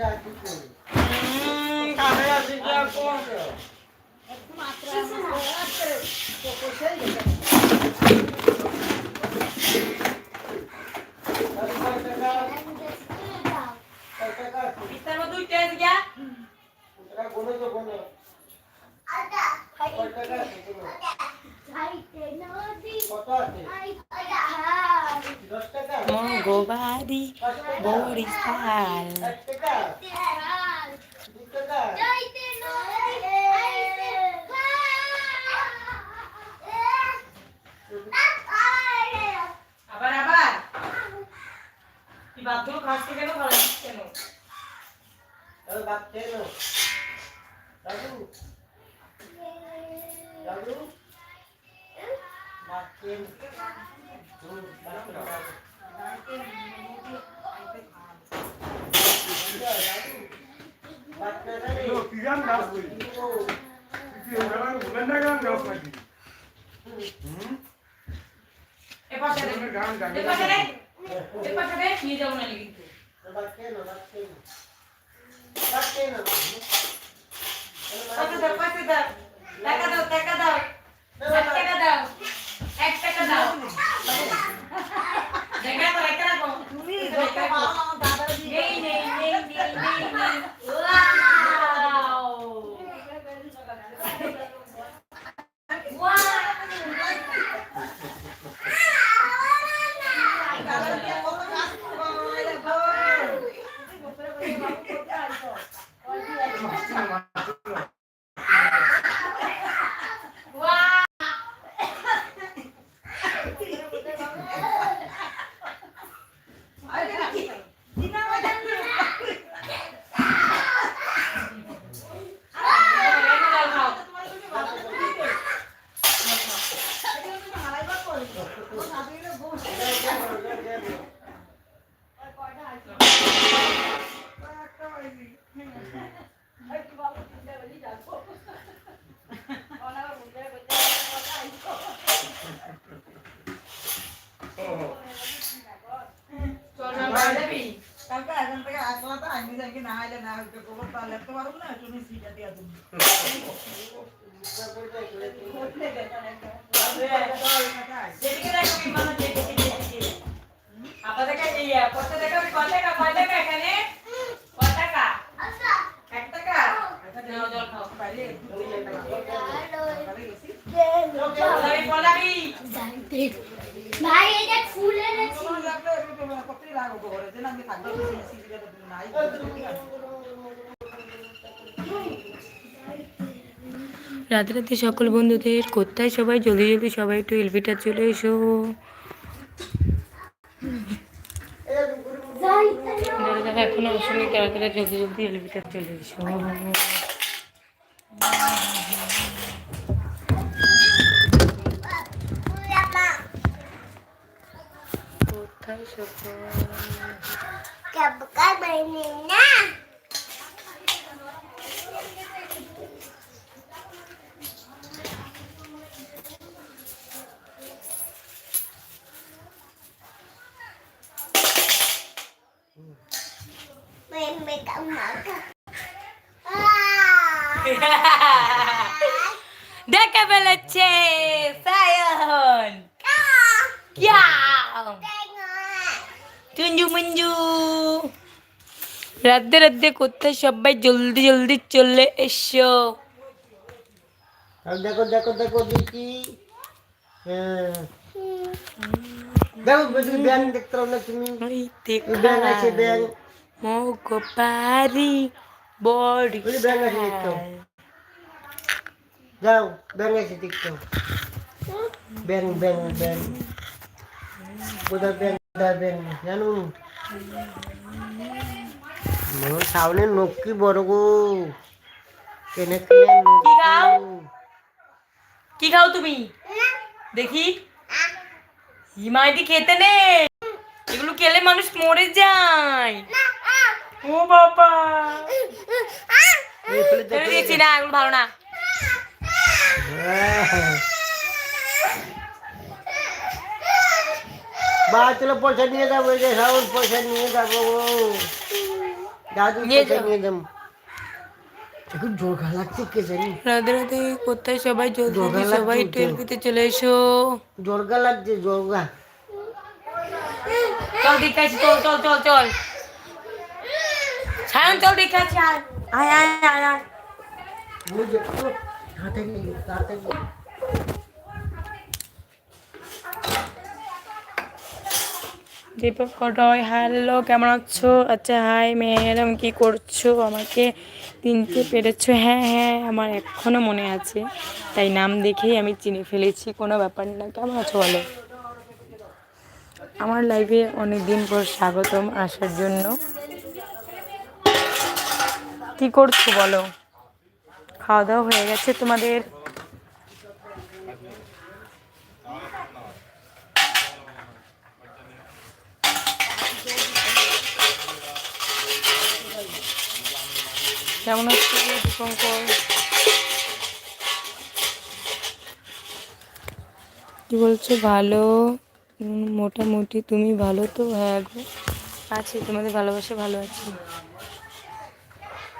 হুম, কানে আছি কি এখন? বিস্তার মতো উঠে আছে গিয়া? মঙ্গবাড়ি বরিশাল আবার আবার তুই বাথরুম খাসতে কেন খারাপ কেন কি গান গাছ বলি? তুই ওখানে বলেন না গান গাছ নাকি? এ পাশে গান গান। এ পাশে নিয়ে যাব না কিন্তু পাশে দাও পাশে দাও? টাকা দাও টাকা দাও। এক টাকা দাও। এক টাকা দাও। দেখা তো একটা রাখো। তুমি নেই নেই নেই নেই নেই নেই ওয়াও চল না বাইরে যাবি কালকে এখান থেকে আসলা তো পারব না তুমি সিটা দিয়া তুমি যেদিকে দেখো আপনাদের কাছে ইয়া টাকা কত টাকা এখানে কত টাকা এক টাকা নাও জল খাও পাইলে পলাবি পলাবি রাতে রাতে সকল বন্ধুদের কোথায় সবাই? জলদি জলদি সবাই একটু এলভিটা চলে এসো। যারা যারা এখনও আসেনি তারা তারা জলদি জলদি এলভিটা চলে এসো। কোথায় সকল দেখে ফেলেছে সায়ন। চুঞ্জু মঞ্জু রাধে রাধে কোথায় সবাই জলদি জলদি চলে এসো। দেখো দেখো দেখো দেখি। হ্যাঁ। দেখো দেখতে পারো না তুমি। ব্যাং আছে ব্যাং মগ পারি বড়ি যাও ব্যাং আছে দেখতো ব্যাং ব্যাং ব্যাং কোথায় ব্যাং মোর সামনে বড় গো। কেনে কেনে কি খাও? কি খাও তুমি? দেখি। হিমায়তি খেতে নেই এগুলো খেলে মানুষ মরে যায়। ও বাবা। ফেলে দিয়েছি না এগুলো ভালো না। বা চলো পয়সা নিয়ে যাব যে সাউন্ড পয়সা নিয়ে যাব। দাদু যাও। নিয়ে যাব। এখন লাগছে কে জানি। রাধে রাধে কোথায় সবাই? জলদি সবাই চলে এসো। জোরগা লাগছে জোরগা চল আসি চল চল চল চল। সায়ন চল দেখে আসি আয়। আয় আয় আয় আয় বুঝে তো হাতে নিয়ে হাতে নিয়ে দীপক কটয় হ্যালো কেমন আছো? আচ্ছা হাই ম্যাডাম কি করছ? আমাকে চিনতে পেরেছ। হ্যাঁ হ্যাঁ আমার এখনও মনে আছে। তাই নাম দেখেই আমি চিনে ফেলেছি। কোনো ব্যাপার না কেমন আছো বলো? আমার লাইভে অনেক দিন পর স্বাগতম আসার জন্য। কি করছ বলো? খাওয়া দাওয়া হয়ে গেছে তোমাদের? কেমন আছো দীপঙ্কর? কি বলছো? ভালো। মোটামুটি তুমি ভালো তো? হ্যাঁ গো। আছি তোমাদের ভালোবাসা ভালো আছি।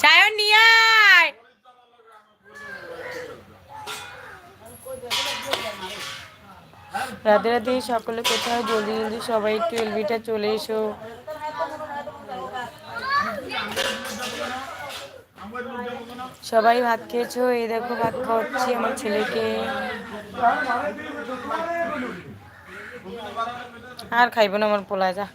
সায়ন নিয়ে আয়! রাধে রাধে সকলে কোথাও জলদি জলদি সবাই একটু এলবিটা চলে এসো। সবাই ভাত খেয়েছো? এই দেখো ভাত খাওয়াচ্ছি আমার ছেলেকে। আর খাইব না আমার পোলা যা।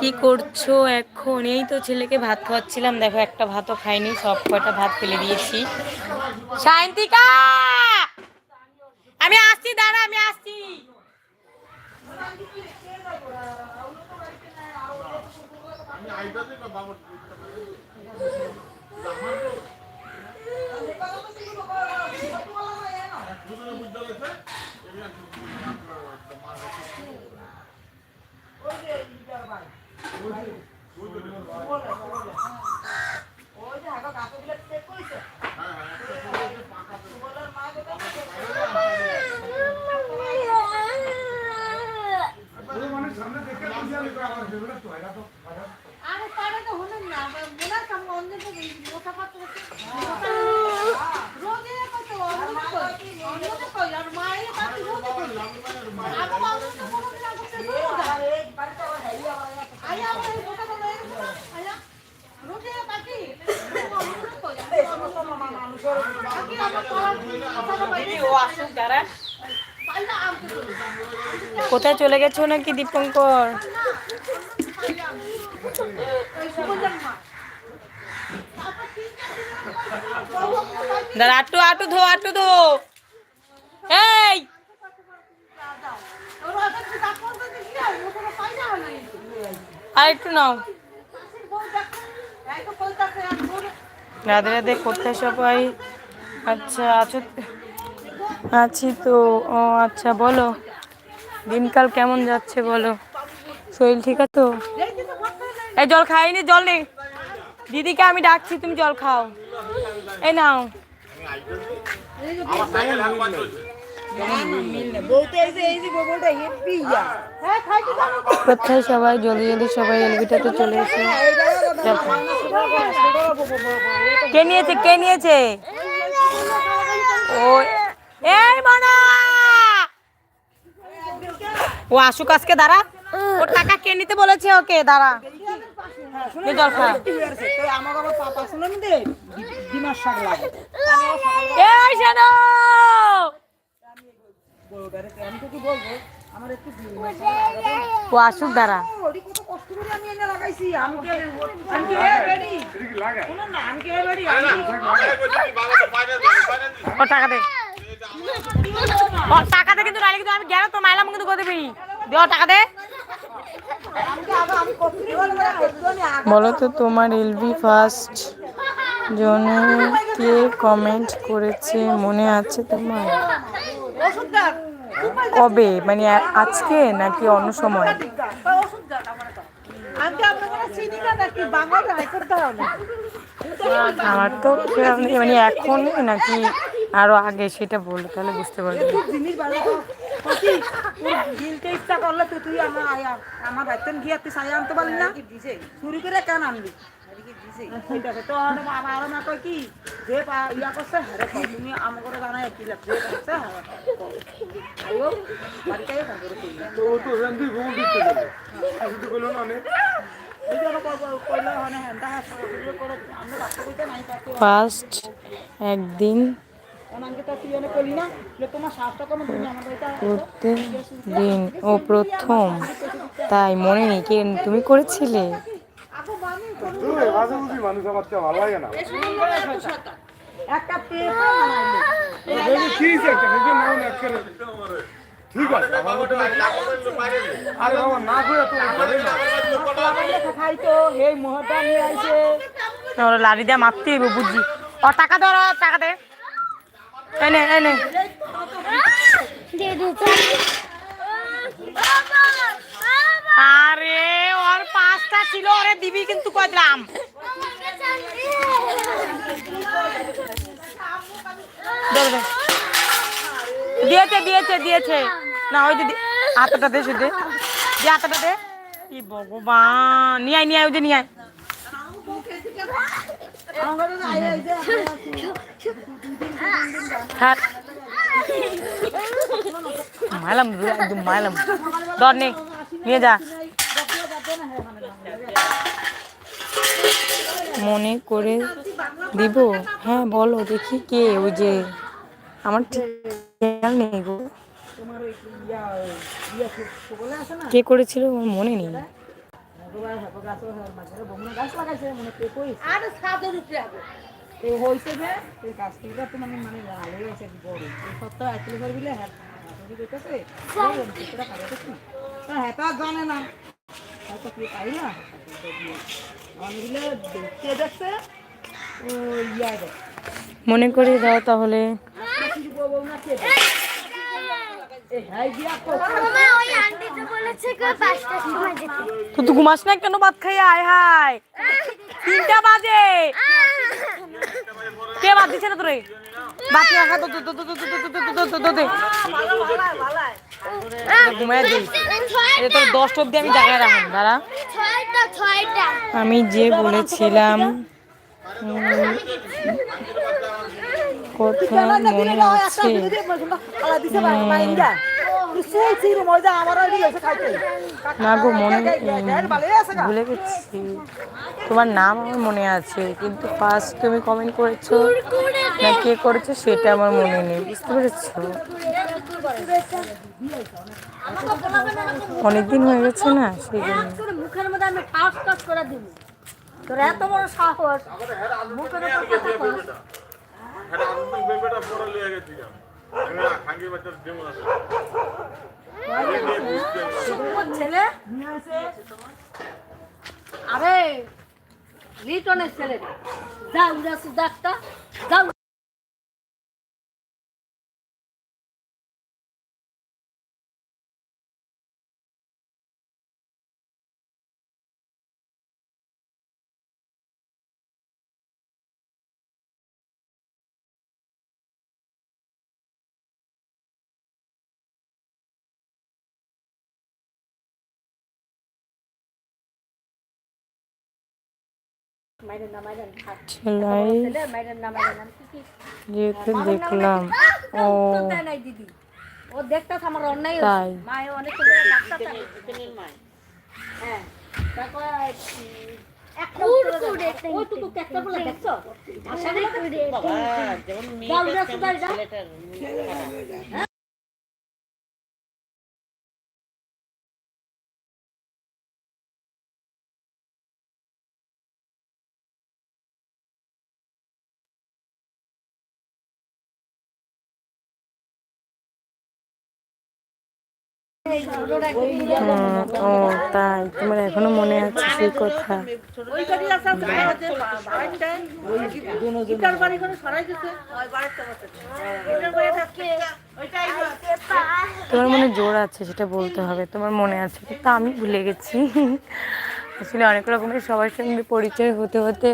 কি করছ এখন? এই তো ছেলেকে ভাত খাওয়াচ্ছিলাম। দেখো একটা ভাতও খাইনি, সব কয়টা ভাত ফেলে দিয়েছি। আমি আসছি, দাঁড়া, আমি আসছি ওই যে আগা কাকুগুলো চেক করেছে ওই মানে সামনে দেখে বুঝে আমি তো আবার ভেবে তো কোথায় চলে গেছো নাকি দীপঙ্কর? দাঁড়া আটু আটু ধো আটু ধো। এই! আর একটু নাও। রাধে রাধে কোথায় সবাই? আচ্ছা আছো আছি তো। ও আচ্ছা বলো। দিনকাল কেমন যাচ্ছে বলো? শরীর ঠিক আছে তো? এই জল খাইনি, জল নেই দিদিকে আমি ডাকছি, তুমি জল খাও। এই নাও। কোথায় সবাই? জলদি জলদি সবাই এলবিটাতে চলে এসো কে নিয়েছে কে নিয়েছে? ও এই মনা! ও আসুক আজকে, দাঁড়া। ও টাকা কে নিতে বলেছে ওকে? দাঁড়া। টাকাতে টাকা টাকা কিন্তু আমি গেলে তো মাইলাম কিন্তু করে দিবি। বলো তো, তোমার এলবি ফার্স্ট জনে কে কমেন্ট করেছে? মনে আছে তোমার? কবে? মানে আজকে নাকি অন্য সময়? আমার তো মানে এখন নাকি আরও আগে সেটা বল তাহলে বুঝতে পারবি। গিলতে ইচ্ছা করলে তো তুই আমার আয়া আমার বাড়িতে গিয়ে তুই সায়া আনতে পারলি না? চুরি করে কেন আনবি? না কি যে ইয়া ফার্স্ট একদিন দিন ও প্রথম তাই মনে নেই কে তুমি করেছিলে? তো হে ওরা লাড়ি দিয়ে মারতে বুঝি। ও টাকা ধরো টাকা দেয় এনে এনে। আরে ওর পাঁচটা ছিল ওরে দিবি কিন্তু কইলাম। দিয়েছে দিয়েছে দিয়েছে। না ওই দিদি হাতটা দে শুধু দিয়ে হাতটা দে। কি ভগবান। নিয়ে আয় নিয়ে আয় ওই যে নিয়ে আয়। থাক। মাইলাম একদম মাইলাম ডর নেই নিয়ে যা। মনে করে দিব। হ্যাঁ বলো, দেখি কে ওই যে আমার খেয়াল নেই গো। কে করেছিল ওর মনে নেই। আর হয়েছে যে এই গাছগুলো তো মানে মানে লাল হয়ে বড়। এই সপ্তাহ হ্যাঁ হ্যাঁ তা জানে না। হয়তো পাই না। দেখতে মনে করে দাও তাহলে। হ্যাঁ, তো তুই ঘুমাস না কেন ভাত খাই আয় হায়। তিনটা বাজে। কে বাদ দিছে না তোরে বাদ না খা তো তো তো তো তো তো তো তো তো তো তো ঘুমায় দে এই তোর দশটা অব্দি আমি জায়গায় রাখুন দাঁড়া আমি যে বলেছিলাম কথা মনে আছে না গো মনে ভালো গেছি। তোমার নাম আমার মনে আছে কিন্তু ফার্স্ট তুমি কমেন্ট করেছ না কে করেছ সেটা আমার মনে নেই বুঝতে পেরেছ? অনেকদিন হয়ে গেছে না সেই জন্য। মুখের মধ্যে আমি ঠাস ঠাস করে দিব তোর এত বড় সাহস। মুখের উপর কথা কস তোর ছেলে আরে লিটনের ছেলে যা উড়াসু ডাক্তার। যা খেলায় যেতে দেখলাম ও তাই যেমন ও, তাই। তোমার এখনও মনে আছে সেই কথা? তোমার মনে জোর আছে সেটা বলতে হবে। তোমার মনে আছে তা আমি ভুলে গেছি। আসলে অনেক রকমের সবার সঙ্গে পরিচয় হতে হতে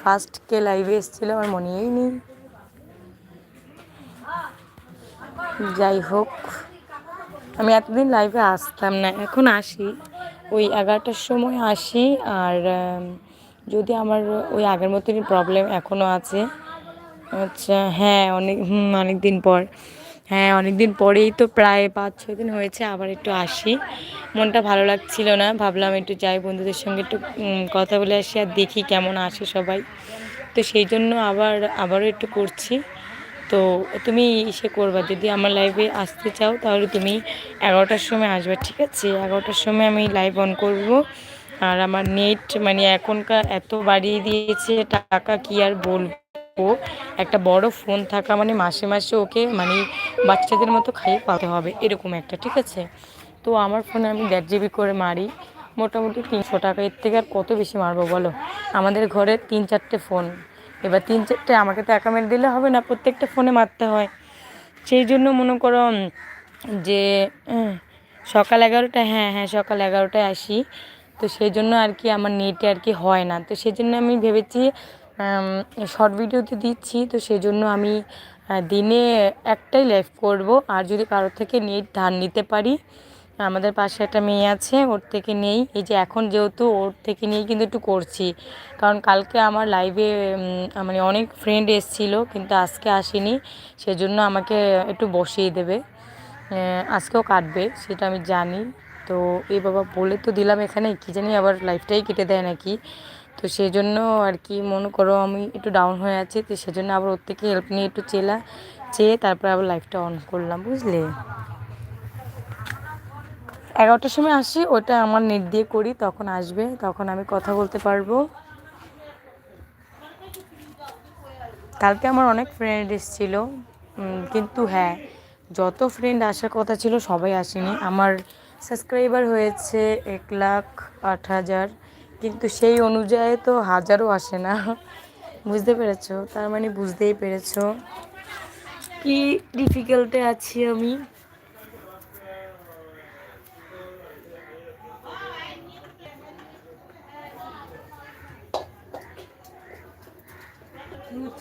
ফার্স্ট কে লাইভে এসেছিল আমার মনেই নেই। যাই হোক। আমি এতদিন লাইভে আসতাম না, এখন আসি। ওই এগারোটার সময় আসি আর যদি আমার ওই আগের মতনই প্রবলেম এখনও আছে আচ্ছা হ্যাঁ অনেক অনেক দিন পর। হ্যাঁ অনেক দিন পরেই তো প্রায় পাঁচ ছ দিন হয়েছে, আবার একটু আসি। মনটা ভালো লাগছিল না, ভাবলাম একটু যাই, বন্ধুদের সঙ্গে একটু কথা বলে আসি আর দেখি কেমন আসে সবাই। তো সেই জন্য আবার, আবারও একটু করছি। তো তুমি ইসে করবা। যদি আমার লাইভে আসতে চাও, তাহলে তুমি এগারোটার সময় আসবে, ঠিক আছে? এগারোটার সময় আমি লাইভ অন করব। আর আমার নেট মানে এখনকার এত বাড়িয়ে দিয়েছে টাকা, কি আর বলব? একটা বড় ফোন থাকা মানে মাসে মাসে ওকে মানে বাচ্চাদের মতো খাইয়ে পাতে হবে, এরকম একটা, ঠিক আছে? তো আমার ফোনে আমি দেড় জিবি করে মারি। মোটামুটি তিনশো টাকা, এর থেকে আর কত বেশি মারবো বলো? আমাদের ঘরে তিন চারটে ফোন এবার তিন চারটে, আমাকে তো একা মেরে দিলে হবে না, প্রত্যেকটা ফোনে মারতে হয়। সেই জন্য মনে করো যে সকাল এগারোটায় হ্যাঁ হ্যাঁ সকাল এগারোটায় আসি। তো সেই জন্য আর কি আমার নেটে আর কি হয় না। তো সেই জন্য আমি ভেবেছি শর্ট ভিডিওতে দিচ্ছি। তো সেই জন্য আমি দিনে একটাই লাইভ করব। আর যদি কারোর থেকে নেট ধার নিতে পারি আমাদের পাশে একটা মেয়ে আছে, ওর থেকে নেই। এই যে এখন যেহেতু ওর থেকে নিয়েই কিন্তু একটু করছি। কারণ কালকে আমার লাইভে মানে অনেক ফ্রেন্ড এসেছিল, কিন্তু আজকে আসেনি। সেজন্য আমাকে একটু বসিয়ে দেবে। আজকেও কাটবে, সেটা আমি জানি। তো এই বাবা বলে তো দিলাম এখানে কি জানি আবার লাইফটাই কেটে দেয় নাকি। তো সেই জন্য আর কি, মনে করো আমি একটু ডাউন হয়ে আছি, তো সেজন্য আবার ওর থেকে হেল্প নিয়ে একটু চেলা, চেয়ে তারপর আবার লাইফটা অন করলাম, বুঝলে? এগারোটার সময় আসি ওটা আমার নেট দিয়ে করি, তখন আসবে, তখন আমি কথা বলতে পারব। কালকে আমার অনেক ফ্রেন্ড এসেছিল কিন্তু হ্যাঁ যত ফ্রেন্ড আসার কথা ছিল সবাই আসেনি। আমার সাবস্ক্রাইবার হয়েছে এক লাখ আট হাজার, কিন্তু সেই অনুযায়ী তো হাজারও আসে না। বুঝতে পেরেছ? তার মানে বুঝতেই পেরেছ। কি ডিফিকাল্টে আছি আমি?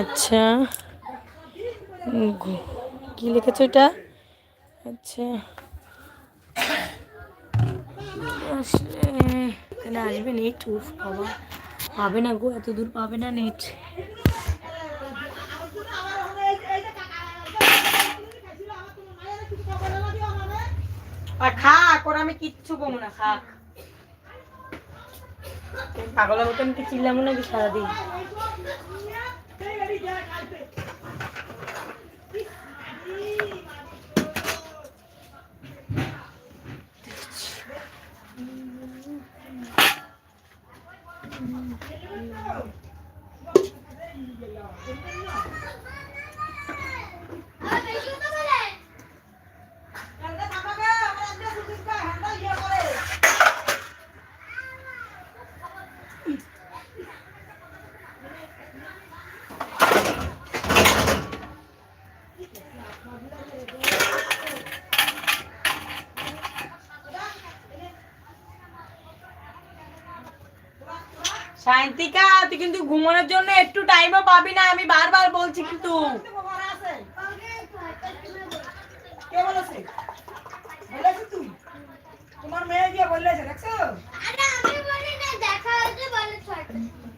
আচ্ছা। কি লিখেছো এটা? আচ্ছা। আসবে নেট, উফ বাবা। পাবে না গো, এত দূর পাবে না নেট। আর খাক, ওর আমি কিচ্ছু কমু না, খাক। পাগলের মতন কি চিল্লামো নাকি সারাদিন? Thank you. শান্তিকা তুই কিন্তু ঘুমানোর জন্য একটু টাইমও পাবি না আমি বারবার বলছি কিন্তু। তোমার মেয়ে গিয়ে দেখছ?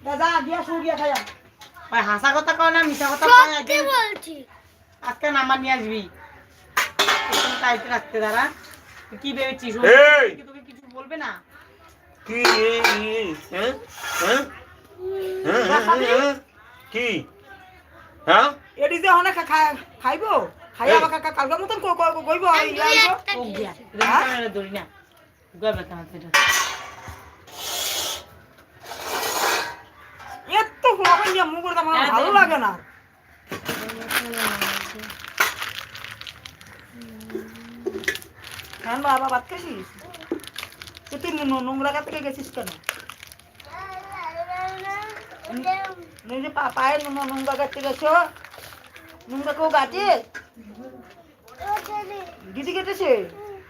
দাদা দিয়া শুয়ে গিয়া খায়া ভাই হাসা কথা কও না মিশা কথা বলছি। আজকে নাম্বার নিয়ে আসবি। টাইট রাখতে দাঁড়া। তুই কি ভেবেছিস? তোকে কিছু বলবে না? কি? হ্যাঁ? হ্যাঁ? হ্যাঁ, হ্যাঁ, কি? হ্যাঁ? এটি যে অনেক খাইবো? খাই আবার কাকা কালকে মতন কই- কই- কইব ধরি না গবে কাছে এত ফোন মুখ আমার ভালো লাগে না। কেন বাবা বাদ খাইছিস তো তুই নো- নোংরা গেছিস কেন? নিজে পায়ে নো- নোংরা গাতে গেছো? নোংরা কেউ গাছে দিদি কেটেছে?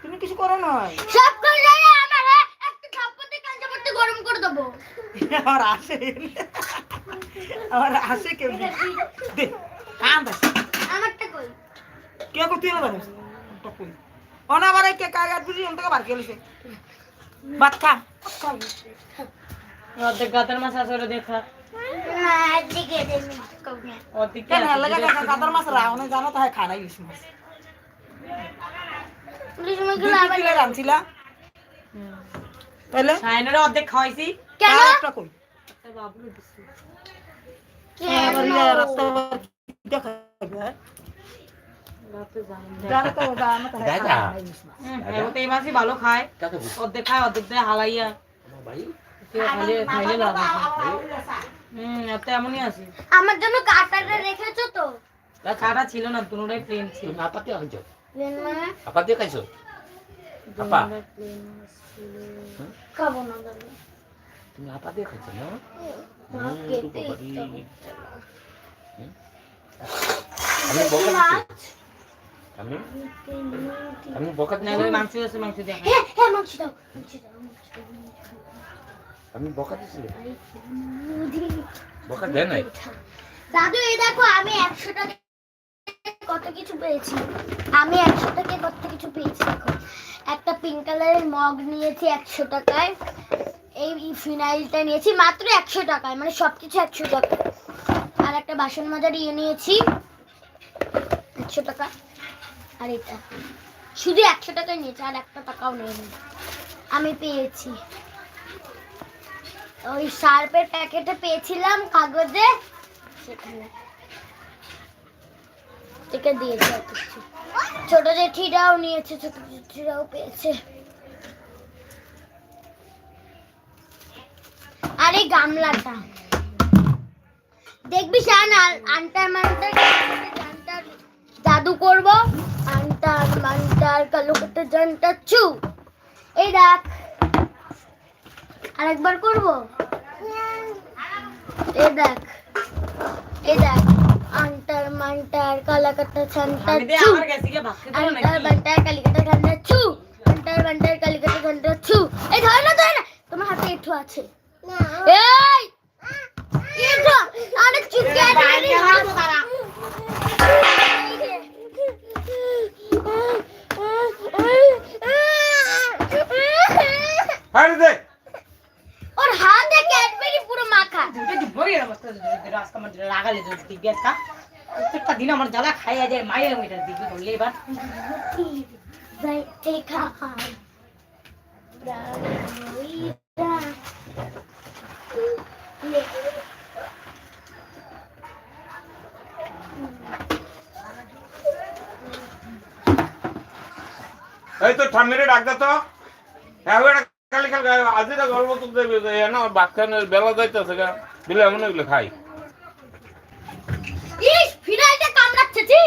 তুমি কিছু করো নয় সব করে আমার একটা থাপ্পড়ে কাঁচা পড়তে গরম করে দেবো। আমার আসে আসে। দে আমারটা কই? কে করতে না জানিস অনা আবার কে বুঝি অন্ত বার গেলিছে ভাত খা অর্ধেক গাতার মাছ আছে ওটা দেখা। মাছ রাও না জানো খানা ইলিশ মাছ। রাঁধছিলা তাহলে? অর্ধেক খাওয়াইছি। কেন? একটা কই? কেন? আবার ভালো খায়। অর্ধেক খায় অর্ধেক দেয় হালাইয়া। কেউ খাইলে খাইলে লাভ আছে। হুম এত এমনই আছে। আমার জন্য কাটাটা রেখেছো তো? কাটা ছিল না দুটোটাই প্লেন ছিল। apa dia kerja? প্লেন মানে? Apa dia kerja? Apa? খাব না দাদা। Ini apa dia kerja? No? আমার Hmm, খেতে itu bapak ইচ্ছা di. করছে। না। Kami bokat itu. Kami, kami না. মাংস আছে মাংস দেখা হ্যাঁ হ্যাঁ মাছ দাও. মুদি। Bokat dia naik. দাদু এই দেখো আমি একশো টাকা কত কিছু পেয়েছি আমি একশো টাকায় কত কিছু পেয়েছি দেখো একটা পিঙ্ক কালারের মগ নিয়েছি একশো টাকায় এই ফিনাইলটা নিয়েছি মাত্র একশো টাকায় মানে সব কিছু একশো টাকা আর একটা বাসন মাজার ইয়ে নিয়েছি একশো টাকা আর এটা। শুধু একশো টাকায় নিয়েছি, আর একটা টাকাও নেয়নি। আমি পেয়েছি। ওই সার্পের প্যাকেটে পেয়েছিলাম কাগজে, সেখানে। থেকে দিয়েছে কিছু। জেঠিরাও নিয়েছে জেঠিরাও পেয়েছে। আর গামলাটা। দেখবি শান আন্টার জাদু করব। আন্টার মান্টার কালো কাটা জানটা চু এই দেখ। আরেকবার করব? এই দেখ। এই দেখ। আন্টার মান্টার কালাকাটা ছান্টার আমি দিয়ে চু আন্টার বান্টার কালিকাটা ঘণ্টা চু আন্টার বান্টার কালিকাটা ঘণ্টা ছু এই ধরে না ধরে না। তোমার হাতে এঠো আছে। এই! এঠো। আরে আরে হাত আরে দে ওর হাতে ক্যাডবেরি পুরো মাখা ভরে অবস্থা রাস্তা মধ্যে লাগালে যদি দিক গেছা প্রত্যেকটা দিন আমার জ্বালা খাইয়া যায় মায়ের মিটার দিকে বললে এবার যাই দেখা এই তো ডাক তো। হ্যাঁ কালি কাল আজি গল্প তো দেবে না ভাত খানের বেলা যাইতেছে গা। দিলে এমন এগুলো খাই। ইস ফিনাইলটা কামড়াচ্ছে ছি।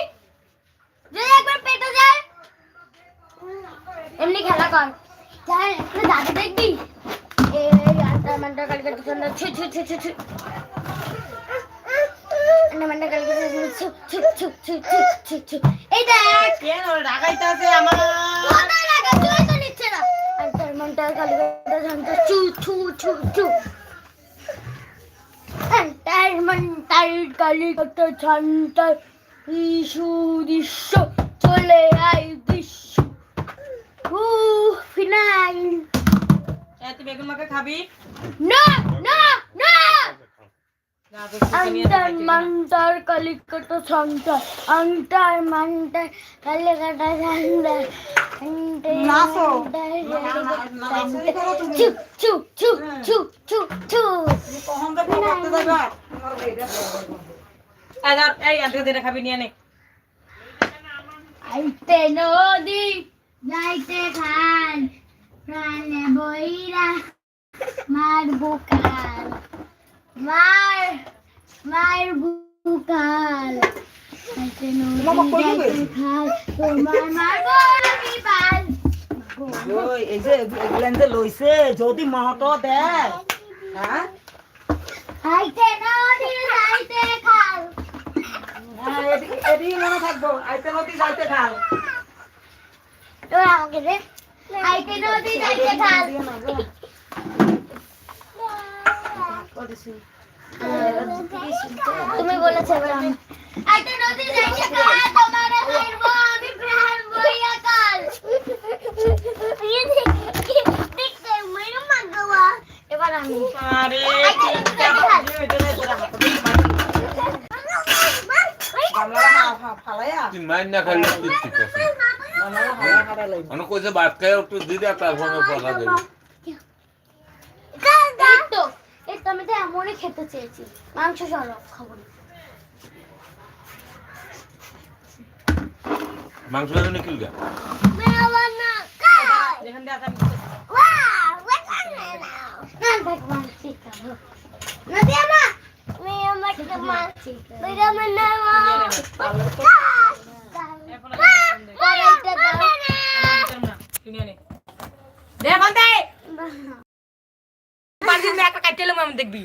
যে একবার পেটে যায় এমনি খেলা কর। যাই একটু দাদু দেখবি? এই ছু ছু ছু ছু ছু। দেখ। কেন রাগাইতে আমার? চলে আই দৃশ্য ফিনাইল তুই বেগুন মাখা খাবি না না না না আন্টার মান্টার কালিকটা সন্টার আন্টার মান্টার কালিকটা সন্টার নাচো। চুপ চুপ চুপ চুপ চুপ চুপ। নে। আইতে নদী যাইতে খান প্রাণে বইরা মার বুকাল মার মার বুকাল। যদি মহত দেয়। হ্যাঁ? হ্যাঁ, এদিকে মনে থাকব আইতে নদী যাইতে খাল। আমাকে দে। আইতে নদী যাইতে খাল। তুমি বলেছ এবার আমি। আইতে নদী তোমার আমি প্রাণ বইয়া কাল এবার আমি। আরে যাইতে খাল গামলাটা ফালাইয়া। তুই মাইন না খাইলে তুই ঠিক আছে গামলাটা ফালাই ফালাই লইব অনেক কইছে ভাত খাই একটু দিদা তারপর পড়া দেবে এই তো এই এমনই খেতে চেয়েছি মাংস সরব খাব না মাংস জানি কি গা মেরা বানা কাল যেখান দিয়ে আসা ওয়াও ওয়াকানে নাও না দেখ পাঁচ দিন একটা কাটতে এলাম আমি দেখবি।